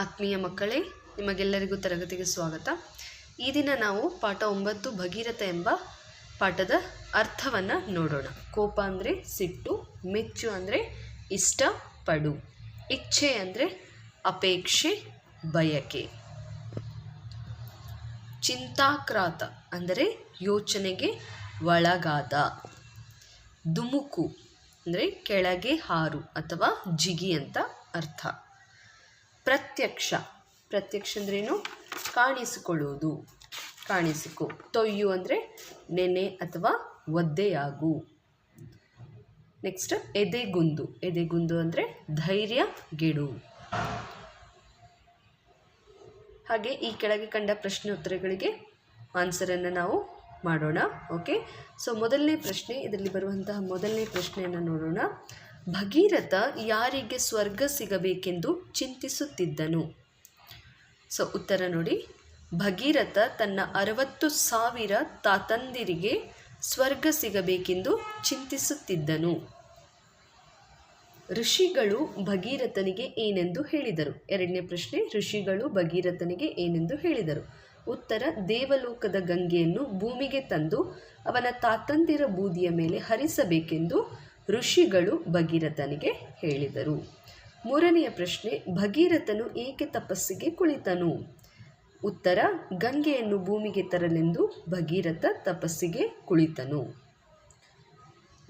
ಆತ್ಮೀಯ ಮಕ್ಕಳೇ, ನಿಮಗೆಲ್ಲರಿಗೂ ತರಗತಿಗೆ ಸ್ವಾಗತ. ಈ ದಿನ ನಾವು ಪಾಠ ಒಂಬತ್ತು ಭಗೀರಥ ಎಂಬ ಪಾಠದ ಅರ್ಥವನ್ನು ನೋಡೋಣ. ಕೋಪ ಅಂದರೆ ಸಿಟ್ಟು, ಮೆಚ್ಚು ಅಂದರೆ ಇಷ್ಟಪಡು, ಇಚ್ಛೆ ಅಂದರೆ ಅಪೇಕ್ಷೆ, ಬಯಕೆ. ಚಿಂತಾಕ್ರಾತ ಅಂದರೆ ಯೋಚನೆಗೆ ಒಳಗಾದ. ದುಮುಕು ಅಂದರೆ ಕೆಳಗೆ ಹಾರು ಅಥವಾ ಜಿಗಿ ಅಂತ ಅರ್ಥ. ಪ್ರತ್ಯಕ್ಷ. ಪ್ರತ್ಯಕ್ಷ ಅಂದ್ರೇನು? ಕಾಣಿಸಿಕೊಳ್ಳುವುದು. ಕಾಣಿಸಿಕೊ. ತೊಯ್ಯು ಅಂದರೆ ನೆನೆ ಅಥವಾ ಒದ್ದೆಯಾಗು. ನೆಕ್ಸ್ಟ್ ಎದೆಗುಂದು. ಎದೆಗುಂದು ಅಂದರೆ ಧೈರ್ಯ ಗೆಡು. ಹಾಗೆ ಈ ಕೆಳಗೆ ಕಂಡ ಪ್ರಶ್ನೆ ಉತ್ತರಗಳಿಗೆ ಆನ್ಸರನ್ನು ನಾವು ಮಾಡೋಣ ಓಕೆ ಸೊ ಮೊದಲನೇ ಪ್ರಶ್ನೆ, ಇದರಲ್ಲಿ ಬರುವಂತಹ ಮೊದಲನೇ ಪ್ರಶ್ನೆಯನ್ನು ನೋಡೋಣ. ಭಗೀರಥ ಯಾರಿಗೆ ಸ್ವರ್ಗ ಸಿಗಬೇಕೆಂದು ಚಿಂತಿಸುತ್ತಿದ್ದನು. ಸೊ, ಉತ್ತರ ನೋಡಿ. ಭಗೀರಥ ತನ್ನ ಅರವತ್ತು ಸಾವಿರ ತಾತಂದಿರಿಗೆ ಸ್ವರ್ಗ ಸಿಗಬೇಕೆಂದು ಚಿಂತಿಸುತ್ತಿದ್ದನು. ಋಷಿಗಳು ಭಗೀರಥನಿಗೆ ಏನೆಂದು ಹೇಳಿದರು? ಎರಡನೇ ಪ್ರಶ್ನೆ, ಋಷಿಗಳು ಭಗೀರಥನಿಗೆ ಏನೆಂದು ಹೇಳಿದರು? ಉತ್ತರ, ದೇವಲೋಕದ ಗಂಗೆಯನ್ನು ಭೂಮಿಗೆ ತಂದು ಅವನ ತಾತಂದಿರ ಬೂದಿಯ ಮೇಲೆ ಹರಿಸಬೇಕೆಂದು ಋಷಿಗಳು ಭಗೀರಥನಿಗೆ ಹೇಳಿದರು. ಮೂರನೆಯ ಪ್ರಶ್ನೆ, ಭಗೀರಥನು ಏಕೆ ತಪಸ್ಸಿಗೆ ಕುಳಿತನು? ಉತ್ತರ, ಗಂಗೆಯನ್ನು ಭೂಮಿಗೆ ತರಲೆಂದು ಭಗೀರಥ ತಪಸ್ಸಿಗೆ ಕುಳಿತನು.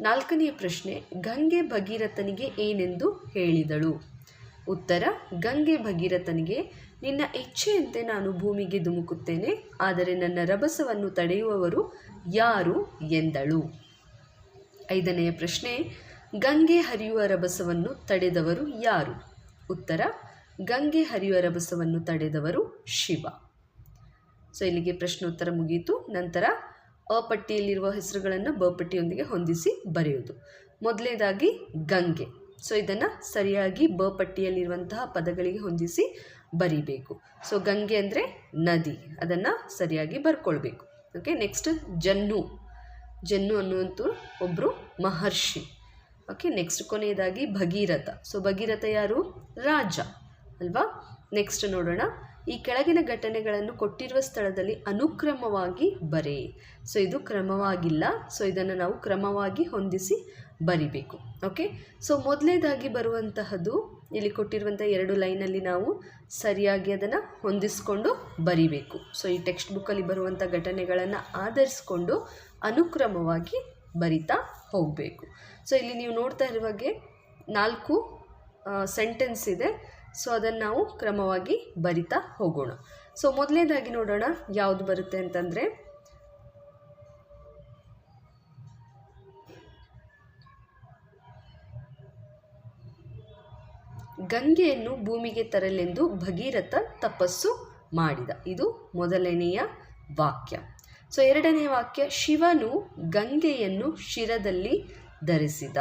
ನಾಲ್ಕನೆಯ ಪ್ರಶ್ನೆ, ಗಂಗೆ ಭಗೀರಥನಿಗೆ ಏನೆಂದು ಹೇಳಿದಳು? ಉತ್ತರ, ಗಂಗೆ ಭಗೀರಥನಿಗೆ, ನಿನ್ನ ಇಚ್ಛೆಯಂತೆ ನಾನು ಭೂಮಿಗೆ ಧುಮುಕುತ್ತೇನೆ, ಆದರೆ ನನ್ನ ರಭಸವನ್ನು ತಡೆಯುವವರು ಯಾರು ಎಂದಳು. ಐದನೆಯ ಪ್ರಶ್ನೆ, ಗಂಗೆ ಹರಿಯುವ ರಭಸವನ್ನು ತಡೆದವರು ಯಾರು? ಉತ್ತರ, ಗಂಗೆ ಹರಿಯುವ ರಭಸವನ್ನು ತಡೆದವರು ಶಿವ. ಸೊ, ಇಲ್ಲಿಗೆ ಪ್ರಶ್ನೋತ್ತರ ಮುಗಿಯಿತು ನಂತರ ಅ ಪಟ್ಟಿಯಲ್ಲಿರುವ ಹೆಸರುಗಳನ್ನು ಬ ಪಟ್ಟಿಯೊಂದಿಗೆ ಹೊಂದಿಸಿ ಬರೆಯುವುದು. ಮೊದಲನೇದಾಗಿ ಗಂಗೆ. ಸೊ, ಇದನ್ನು ಸರಿಯಾಗಿ ಬ ಪಟ್ಟಿಯಲ್ಲಿರುವಂತಹ ಪದಗಳಿಗೆ ಹೊಂದಿಸಿ ಬರಿಬೇಕು. ಸೊ, ಗಂಗೆ ಅಂದರೆ ನದಿ. ಅದನ್ನು ಸರಿಯಾಗಿ ಬರ್ಕೊಳ್ಬೇಕು. Okay next Jannu. ಜನ್ನು ಅನ್ನುವಂಥ ಒಬ್ಬರು ಮಹರ್ಷಿ. ಓಕೆ ನೆಕ್ಸ್ಟ್ ಕೊನೆಯದಾಗಿ ಭಗೀರಥ. ಸೊ ಭಗೀರಥ ಯಾರು? ರಾಜ. ಅಲ್ವಾ? ನೆಕ್ಸ್ಟ್ ನೋಡೋಣ. ಈ ಕೆಳಗಿನ ಘಟನೆಗಳನ್ನು ಕೊಟ್ಟಿರುವ ಸ್ಥಳದಲ್ಲಿ ಅನುಕ್ರಮವಾಗಿ ಬರೆ. ಸೊ ಇದು ಕ್ರಮವಾಗಿಲ್ಲ. ಸೊ ಇದನ್ನು ನಾವು ಕ್ರಮವಾಗಿ ಹೊಂದಿಸಿ ಬರಿಬೇಕು. ಓಕೆ ಸೊ ಮೊದಲನೇದಾಗಿ ಬರುವಂತಹದ್ದು ಇಲ್ಲಿ ಕೊಟ್ಟಿರುವಂಥ ಎರಡು ಲೈನಲ್ಲಿ ನಾವು ಸರಿಯಾಗಿ ಅದನ್ನು ಹೊಂದಿಸ್ಕೊಂಡು ಬರಿಬೇಕು. ಸೊ ಈ ಟೆಕ್ಸ್ಟ್ ಬುಕ್ಕಲ್ಲಿ ಬರುವಂಥ ಘಟನೆಗಳನ್ನು ಆಧರಿಸ್ಕೊಂಡು ಅನುಕ್ರಮವಾಗಿ ಬರಿತಾ ಹೋಗಬೇಕು. ಸೊ ಇಲ್ಲಿ ನೀವು ನೋಡ್ತಾ ಇರುವಾಗೆ ನಾಲ್ಕು ಸೆಂಟೆನ್ಸ್ ಇದೆ. ಸೊ ಅದನ್ನು ನಾವು ಕ್ರಮವಾಗಿ ಬರಿತಾ ಹೋಗೋಣ. ಸೊ ಮೊದಲನೇದಾಗಿ ನೋಡೋಣ ಯಾವುದು ಬರುತ್ತೆ ಅಂತಂದರೆ ಗಂಗೆಯನ್ನು ಭೂಮಿಗೆ ತರಲೆಂದು ಭಗೀರಥ ತಪಸ್ಸು ಮಾಡಿದ. ಇದು ಮೊದಲನೆಯ ವಾಕ್ಯ. ಸೊ, ಎರಡನೇ ವಾಕ್ಯ, ಶಿವನು ಗಂಗೆಯನ್ನು ಶಿರದಲ್ಲಿ ಧರಿಸಿದ.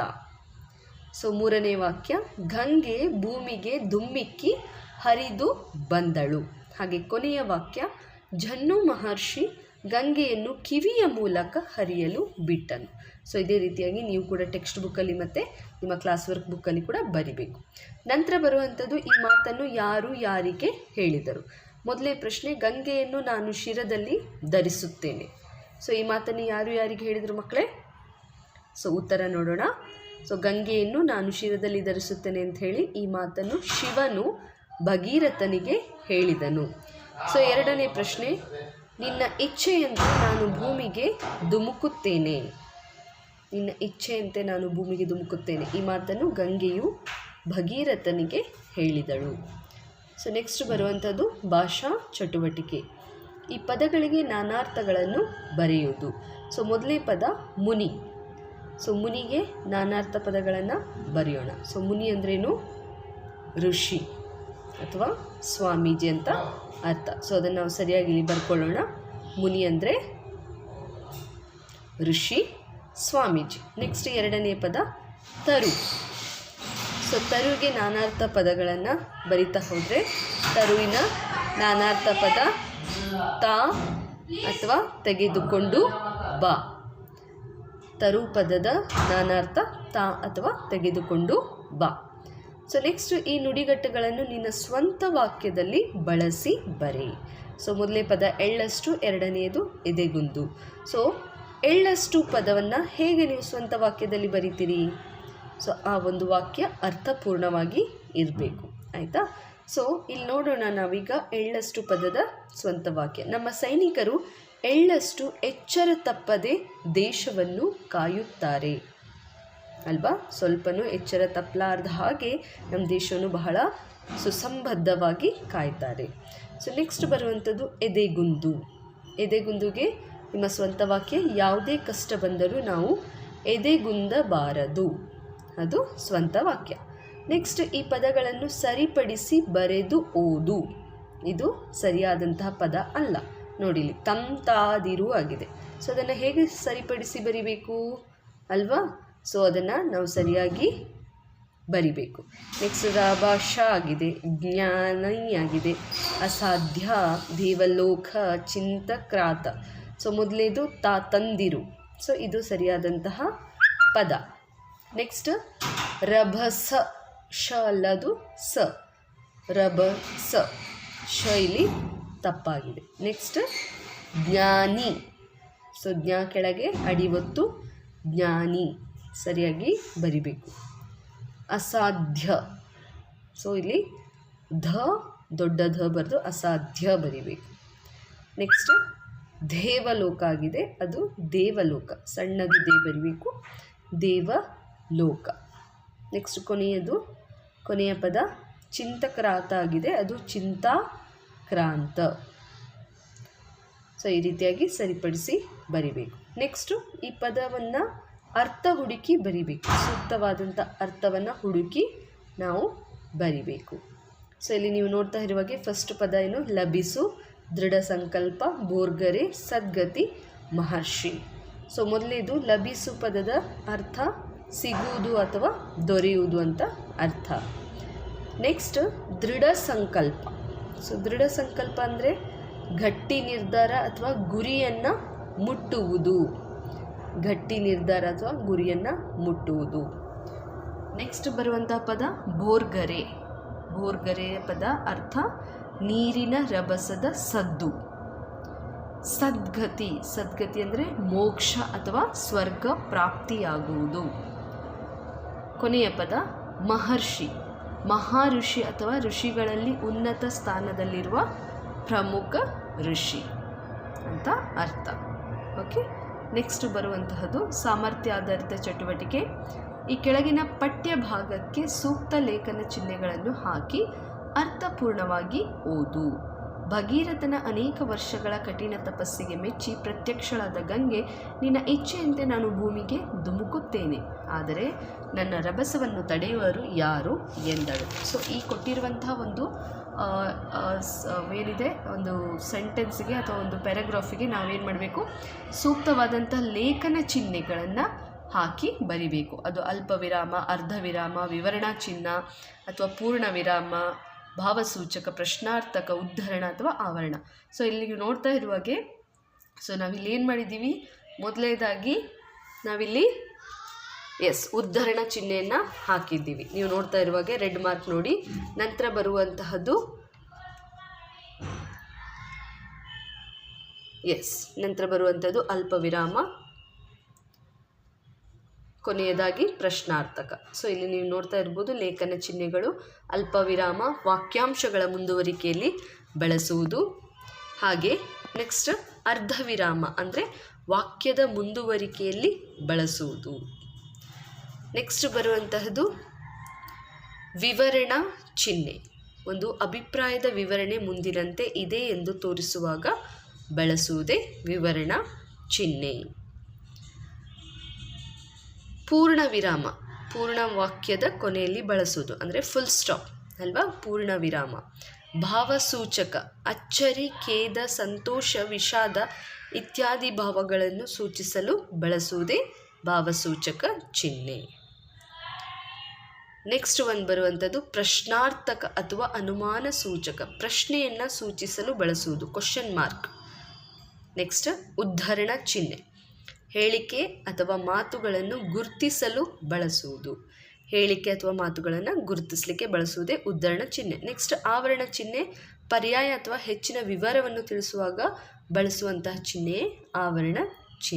ಸೊ, ಮೂರನೇ ವಾಕ್ಯ, ಗಂಗೆ ಭೂಮಿಗೆ ದುಮ್ಮಿಕ್ಕಿ ಹರಿದು ಬಂದಳು. ಹಾಗೆ ಕೊನೆಯ ವಾಕ್ಯ, ಜನ್ನು ಮಹರ್ಷಿ ಗಂಗೆಯನ್ನು ಕಿವಿಯ ಮೂಲಕ ಹರಿಯಲು ಬಿಟ್ಟನು. ಸೊ ಇದೇ ರೀತಿಯಾಗಿ ನೀವು ಕೂಡ ಟೆಕ್ಸ್ಟ್ ಬುಕ್ಕಲ್ಲಿ ಮತ್ತು ನಿಮ್ಮ ಕ್ಲಾಸ್ ವರ್ಕ್ ಬುಕ್ಕಲ್ಲಿ ಕೂಡ ಬರಿಬೇಕು. ನಂತರ ಬರುವಂಥದ್ದು ಈ ಮಾತನ್ನು ಯಾರು ಯಾರಿಗೆ ಹೇಳಿದರು? ಮೊದಲೇ ಪ್ರಶ್ನೆ, ಗಂಗೆಯನ್ನು ನಾನು ಶಿರದಲ್ಲಿ ಧರಿಸುತ್ತೇನೆ. ಸೊ ಈ ಮಾತನ್ನು ಯಾರು ಯಾರಿಗೆ ಹೇಳಿದರು ಮಕ್ಕಳೇ? ಸೊ ಉತ್ತರ ನೋಡೋಣ. ಸೊ ಗಂಗೆಯನ್ನು ನಾನು ಶಿರದಲ್ಲಿ ಧರಿಸುತ್ತೇನೆ ಅಂತ ಹೇಳಿ ಈ ಮಾತನ್ನು ಶಿವನು ಭಗೀರಥನಿಗೆ ಹೇಳಿದನು. ಸೊ ಎರಡನೇ ಪ್ರಶ್ನೆ ನಿನ್ನ ಇಚ್ಛೆಯಂತೆ ನಾನು ಭೂಮಿಗೆ ಧುಮುಕುತ್ತೇನೆ. ನಿನ್ನ ಇಚ್ಛೆಯಂತೆ ನಾನು ಭೂಮಿಗೆ ಧುಮುಕುತ್ತೇನೆ. ಈ ಮಾತನ್ನು ಗಂಗೆಯು ಭಗೀರಥನಿಗೆ ಹೇಳಿದಳು. ಸೊ ನೆಕ್ಸ್ಟ್ ಬರುವಂಥದ್ದು ಭಾಷಾ ಚಟುವಟಿಕೆ. ಈ ಪದಗಳಿಗೆ ನಾನಾರ್ಥಗಳನ್ನು ಬರೆಯುವುದು. ಸೊ ಮೊದಲೇ ಪದ ಮುನಿ. ಸೊ ಮುನಿಗೆ ನಾನಾರ್ಥ ಪದಗಳನ್ನು ಬರೆಯೋಣ. ಸೊ ಮುನಿ ಅಂದ್ರೇನು? ಋಷಿ. ಅಥವಾ ಸ್ವಾಮೀಜಿ ಅಂತ ಅರ್ಥ. ಸೊ ಅದನ್ನು ನಾವು ಸರಿಯಾಗಿ ಇಲ್ಲಿ ಬರ್ಕೊಳ್ಳೋಣ. ಮುನಿ ಅಂದರೆ ಋಷಿ, ಸ್ವಾಮೀಜಿ. ನೆಕ್ಸ್ಟ್ ಎರಡನೇ ಪದ, ತರು. ಸೊ ತರುಗೆ ನಾನಾರ್ಥ ಪದಗಳನ್ನು ಬರಿತಾ ಹೋದರೆ ತರುವಿನ ನಾನಾರ್ಥ ಪದ ತಾ ಅಥವಾ ತೆಗೆದುಕೊಂಡು ಬಾ. ತರು ಪದದ ನಾನಾರ್ಥ ತಾ ಅಥವಾ ತೆಗೆದುಕೊಂಡು ಬಾ. ಸೊ ನೆಕ್ಸ್ಟ್ ಈ ನುಡಿಗಟ್ಟುಗಳನ್ನು ನಿನ್ನ ಸ್ವಂತ ವಾಕ್ಯದಲ್ಲಿ ಬಳಸಿ ಬರೆ. ಸೊ ಮೊದಲೇ ಪದ ಎಳ್ಳಷ್ಟು, ಎರಡನೆಯದು ಎದೆಗುಂದು. ಸೊ ಎಳ್ಳಷ್ಟು ಪದವನ್ನು ಹೇಗೆ ನೀವು ಸ್ವಂತ ವಾಕ್ಯದಲ್ಲಿ ಬರಿತೀರಿ? ಸೊ ಆ ಒಂದು ವಾಕ್ಯ ಅರ್ಥಪೂರ್ಣವಾಗಿ ಇರಬೇಕು. ಆಯಿತಾ? ಸೊ ಇಲ್ಲಿ ನೋಡೋಣ ನಾವೀಗ ಎಳ್ಳಷ್ಟು ಪದದ ಸ್ವಂತ ವಾಕ್ಯ. ನಮ್ಮ ಸೈನಿಕರು ಎಳ್ಳಷ್ಟು ಎಚ್ಚರ ತಪ್ಪದೆ ದೇಶವನ್ನು ಕಾಯುತ್ತಾರೆ. ಅಲ್ವಾ? ಸ್ವಲ್ಪನೂ ಎಚ್ಚರ ತಪ್ಪಲಾರ್ದ ಹಾಗೆ ನಮ್ಮ ದೇಶವನ್ನು ಬಹಳ ಸುಸಂಬದ್ಧವಾಗಿ ಕಾಯ್ತಾರೆ. ಸೊ ನೆಕ್ಸ್ಟ್ ಬರುವಂಥದ್ದು ಎದೆಗುಂದು. ಎದೆಗುಂದುಗೆ ನಿಮ್ಮ ಸ್ವಂತ ವಾಕ್ಯ, ಯಾವುದೇ ಕಷ್ಟ ಬಂದರೂ ನಾವು ಎದೆಗುಂದಬಾರದು. ಅದು ಸ್ವಂತ ವಾಕ್ಯ. ನೆಕ್ಸ್ಟ್ ಈ ಪದಗಳನ್ನು ಸರಿಪಡಿಸಿ ಬರೆದು ಓದು. ಇದು ಸರಿಯಾದಂತಹ ಪದ ಅಲ್ಲ. ನೋಡಿಲಿ ತಂತಾದಿರು ಆಗಿದೆ. ಸೊ ಅದನ್ನು ಹೇಗೆ ಸರಿಪಡಿಸಿ ಬರಿಬೇಕು? ಅಲ್ವಾ? ಸೊ ಅದನ್ನು ನಾವು ಸರಿಯಾಗಿ ಬರಿಬೇಕು. ನೆಕ್ಸ್ಟ್ ರಾಭಾಷ ಆಗಿದೆ, ಜ್ಞಾನಿಯಾಗಿದೆ, ಅಸಾಧ್ಯ, ದೇವಲೋಕ, ಚಿಂತಕ್ರಾತ. ಸೊ ಮೊದಲೇದು ತಾ ತಂದಿರು. ಸೊ ಇದು ಸರಿಯಾದಂತಹ ಪದ. ನೆಕ್ಸ್ಟ್ ರಭಸ, ಶ ಅಲ್ಲದು ಸ. ರಭ ಸ ಶ ಇಲ್ಲಿ ತಪ್ಪಾಗಿದೆ. ನೆಕ್ಸ್ಟ್ ಜ್ಞಾನಿ. ಸೊ ಜ್ಞಾ ಕೆಳಗೆ ಅಡಿವತ್ತು ಜ್ಞಾನಿ. ಸರಿಯಾಗಿ ಬರಿಬೇಕು. ಅಸಾಧ್ಯ. ಸೊ ಇಲ್ಲಿ ಧ, ದೊಡ್ಡ ಧ ಬರೆದು ಅಸಾಧ್ಯ ಬರಿಬೇಕು. ನೆಕ್ಸ್ಟ್ ದೇವಲೋಕ ಆಗಿದೆ. ಅದು ದೇವಲೋಕ. ಸಣ್ಣದು ದೇ ಬರಿಬೇಕು. ದೇವಲೋಕ. ನೆಕ್ಸ್ಟ್ ಕೊನೆಯದು, ಕೊನೆಯ ಪದ, ಚಿಂತಕ್ರಾಂತ ಆಗಿದೆ. ಅದು ಚಿಂತಾಕ್ರಾಂತ. ಸೊ ಈ ರೀತಿಯಾಗಿ ಸರಿಪಡಿಸಿ ಬರಿಬೇಕು. ನೆಕ್ಸ್ಟು ಈ ಪದವನ್ನು ಅರ್ಥ ಹುಡುಕಿ ಬರಿಬೇಕು. ಸೂಕ್ತವಾದಂಥ ಅರ್ಥವನ್ನು ಹುಡುಕಿ ನಾವು ಬರಿಬೇಕು. ಸೊ ಇಲ್ಲಿ ನೀವು ನೋಡ್ತಾ ಇರುವಾಗೆ ಫಸ್ಟ್ ಪದ ಏನು? ಲಭಿಸು, ದೃಢ ಸಂಕಲ್ಪ, ಬೋರ್ಗರೆ, ಸದ್ಗತಿ, ಮಹರ್ಷಿ. ಸೊ ಮೊದಲೇದು ಲಭಿಸು ಪದದ ಅರ್ಥ ಸಿಗುವುದು ಅಥವಾ ದೊರೆಯುವುದು ಅಂತ ಅರ್ಥ. ನೆಕ್ಸ್ಟ್ ದೃಢ ಸಂಕಲ್ಪ. ಸೊ ದೃಢ ಸಂಕಲ್ಪ ಅಂದರೆ ಗಟ್ಟಿ ನಿರ್ಧಾರ ಅಥವಾ ಗುರಿಯನ್ನು ಮುಟ್ಟುವುದು. ಗಟ್ಟಿ ನಿರ್ಧಾರ ಅಥವಾ ಗುರಿಯನ್ನು ಮುಟ್ಟುವುದು. ನೆಕ್ಸ್ಟ್ ಬರುವಂಥ ಪದ ಬೋರ್ಗರೆ. ಬೋರ್ಗರೆ ಪದ ಅರ್ಥ ನೀರಿನ ರಭಸದ ಸದ್ದು. ಸದ್ಗತಿ. ಸದ್ಗತಿ ಅಂದರೆ ಮೋಕ್ಷ ಅಥವಾ ಸ್ವರ್ಗ ಪ್ರಾಪ್ತಿಯಾಗುವುದು. ಕೊನೆಯ ಪದ ಮಹರ್ಷಿ. ಮಹಾ ಋಷಿ ಅಥವಾ ಋಷಿಗಳಲ್ಲಿ ಉನ್ನತ ಸ್ಥಾನದಲ್ಲಿರುವ ಪ್ರಮುಖ ಋಷಿ ಅಂತ ಅರ್ಥ. ಓಕೆ ನೆಕ್ಸ್ಟ್ ಬರುವಂತಹದ್ದು ಸಾಮರ್ಥ್ಯ ಆಧಾರಿತ ಚಟುವಟಿಕೆ. ಈ ಕೆಳಗಿನ ಪಠ್ಯ ಭಾಗಕ್ಕೆ ಸೂಕ್ತ ಲೇಖನ ಚಿಹ್ನೆಗಳನ್ನು ಹಾಕಿ ಅರ್ಥಪೂರ್ಣವಾಗಿ ಓದು. ಭಗೀರಥನ ಅನೇಕ ವರ್ಷಗಳ ಕಠಿಣ ತಪಸ್ಸಿಗೆ ಮೆಚ್ಚಿ ಪ್ರತ್ಯಕ್ಷಳಾದ ಗಂಗೆ, ನಿನ್ನ ಇಚ್ಛೆಯಂತೆ ನಾನು ಭೂಮಿಗೆ ಧುಮುಕುತ್ತೇನೆ. ಆದರೆ ನನ್ನ ರಭಸವನ್ನು ತಡೆಯುವರು ಯಾರು? ಎಂದಳು. ಸೊ ಈ ಕೊಟ್ಟಿರುವಂತಹ ಒಂದು ಏನಿದೆ? ಒಂದು ಸೆಂಟೆನ್ಸ್ಗೆ ಅಥವಾ ಒಂದು ಪ್ಯಾರಾಗ್ರಾಫಿಗೆ ನಾವೇನು ಮಾಡಬೇಕು? ಸೂಕ್ತವಾದಂಥ ಲೇಖನ ಚಿಹ್ನೆಗಳನ್ನು ಹಾಕಿ ಬರಿಬೇಕು. ಅದು ಅಲ್ಪ ವಿರಾಮ ಅರ್ಧ ವಿರಾಮ ವಿವರಣಾ ಚಿಹ್ನ ಅಥವಾ ಪೂರ್ಣ ವಿರಾಮ ಭಾವಸೂಚಕ, ಪ್ರಶ್ನಾರ್ಥಕ, ಉದ್ಧರಣ ಅಥವಾ ಆವರಣ. ಸೊ ಇಲ್ಲಿ ನೀವು ನೋಡ್ತಾ ಇರುವಾಗೆ ಸೊ ನಾವಿಲ್ಲಿ ಏನು ಮಾಡಿದ್ದೀವಿ? ಮೊದಲನೇದಾಗಿ ನಾವಿಲ್ಲಿ ಎಸ್ ಉದ್ಧರಣ ಚಿಹ್ನೆಯನ್ನು ಹಾಕಿದ್ದೀವಿ. ನೀವು ನೋಡ್ತಾ ಇರುವಾಗೆ ರೆಡ್ ಮಾರ್ಕ್ ನೋಡಿ. ನಂತರ ಬರುವಂತಹದ್ದು ಎಸ್ ನಂತರ ಬರುವಂಥದ್ದು ಅಲ್ಪ ವಿರಾಮ ಕೊನೆಯದಾಗಿ ಪ್ರಶ್ನಾರ್ಥಕ. ಸೊ ಇಲ್ಲಿ ನೀವು ನೋಡ್ತಾ ಇರ್ಬೋದು ಲೇಖನ ಚಿಹ್ನೆಗಳು ಅಲ್ಪವಿರಾಮ ವಾಕ್ಯಾಂಶಗಳ ಮುಂದುವರಿಕೆಯಲ್ಲಿ ಬಳಸುವುದು. ಹಾಗೆ ನೆಕ್ಸ್ಟ್ ಅರ್ಧ ವಿರಾಮ ಅಂದರೆ ವಾಕ್ಯದ ಮುಂದುವರಿಕೆಯಲ್ಲಿ ಬಳಸುವುದು. ನೆಕ್ಸ್ಟ್ ಬರುವಂತಹದ್ದು ವಿವರಣಾ ಚಿಹ್ನೆ. ಒಂದು ಅಭಿಪ್ರಾಯದ ವಿವರಣೆ ಮುಂದಿನಂತೆ ಇದೆ ಎಂದು ತೋರಿಸುವಾಗ ಬಳಸುವುದೇ ವಿವರಣಾ ಚಿಹ್ನೆ. ಪೂರ್ಣ ವಿರಾಮ ಪೂರ್ಣ ವಾಕ್ಯದ ಕೊನೆಯಲ್ಲಿ ಬಳಸೋದು. ಅಂದರೆ ಫುಲ್ ಸ್ಟಾಪ್ ಅಲ್ವಾ? ಪೂರ್ಣ ವಿರಾಮ ಭಾವಸೂಚಕ, ಅಚ್ಚರಿ, ಖೇದ, ಸಂತೋಷ, ವಿಷಾದ ಇತ್ಯಾದಿ ಭಾವಗಳನ್ನು ಸೂಚಿಸಲು ಬಳಸುವುದೇ ಭಾವಸೂಚಕ ಚಿಹ್ನೆ. ನೆಕ್ಸ್ಟ್ ಒಂದು ಬರುವಂಥದ್ದು ಪ್ರಶ್ನಾರ್ಥಕ ಅಥವಾ ಅನುಮಾನ ಸೂಚಕ. ಪ್ರಶ್ನೆಯನ್ನು ಸೂಚಿಸಲು ಬಳಸುವುದು. ಕ್ವಶನ್ ಮಾರ್ಕ್ ನೆಕ್ಸ್ಟ್ ಉದ್ಧರಣ ಚಿಹ್ನೆ. ಹೇಳಿಕೆ ಅಥವಾ ಮಾತುಗಳನ್ನು ಗುರುತಿಸಲು ಬಳಸುವುದು. ಹೇಳಿಕೆ ಅಥವಾ ಮಾತುಗಳನ್ನು ಗುರುತಿಸಲಿಕ್ಕೆ ಬಳಸುವುದೇ ಉದ್ಧರಣ ಚಿಹ್ನೆ. ನೆಕ್ಸ್ಟ್ ಆವರಣ ಚಿಹ್ನೆ, ಪರ್ಯಾಯ ಅಥವಾ ಹೆಚ್ಚಿನ ವಿವರವನ್ನು ತಿಳಿಸುವಾಗ ಬಳಸುವಂತಹ ಚಿಹ್ನೆಯೇ ಆವರಣ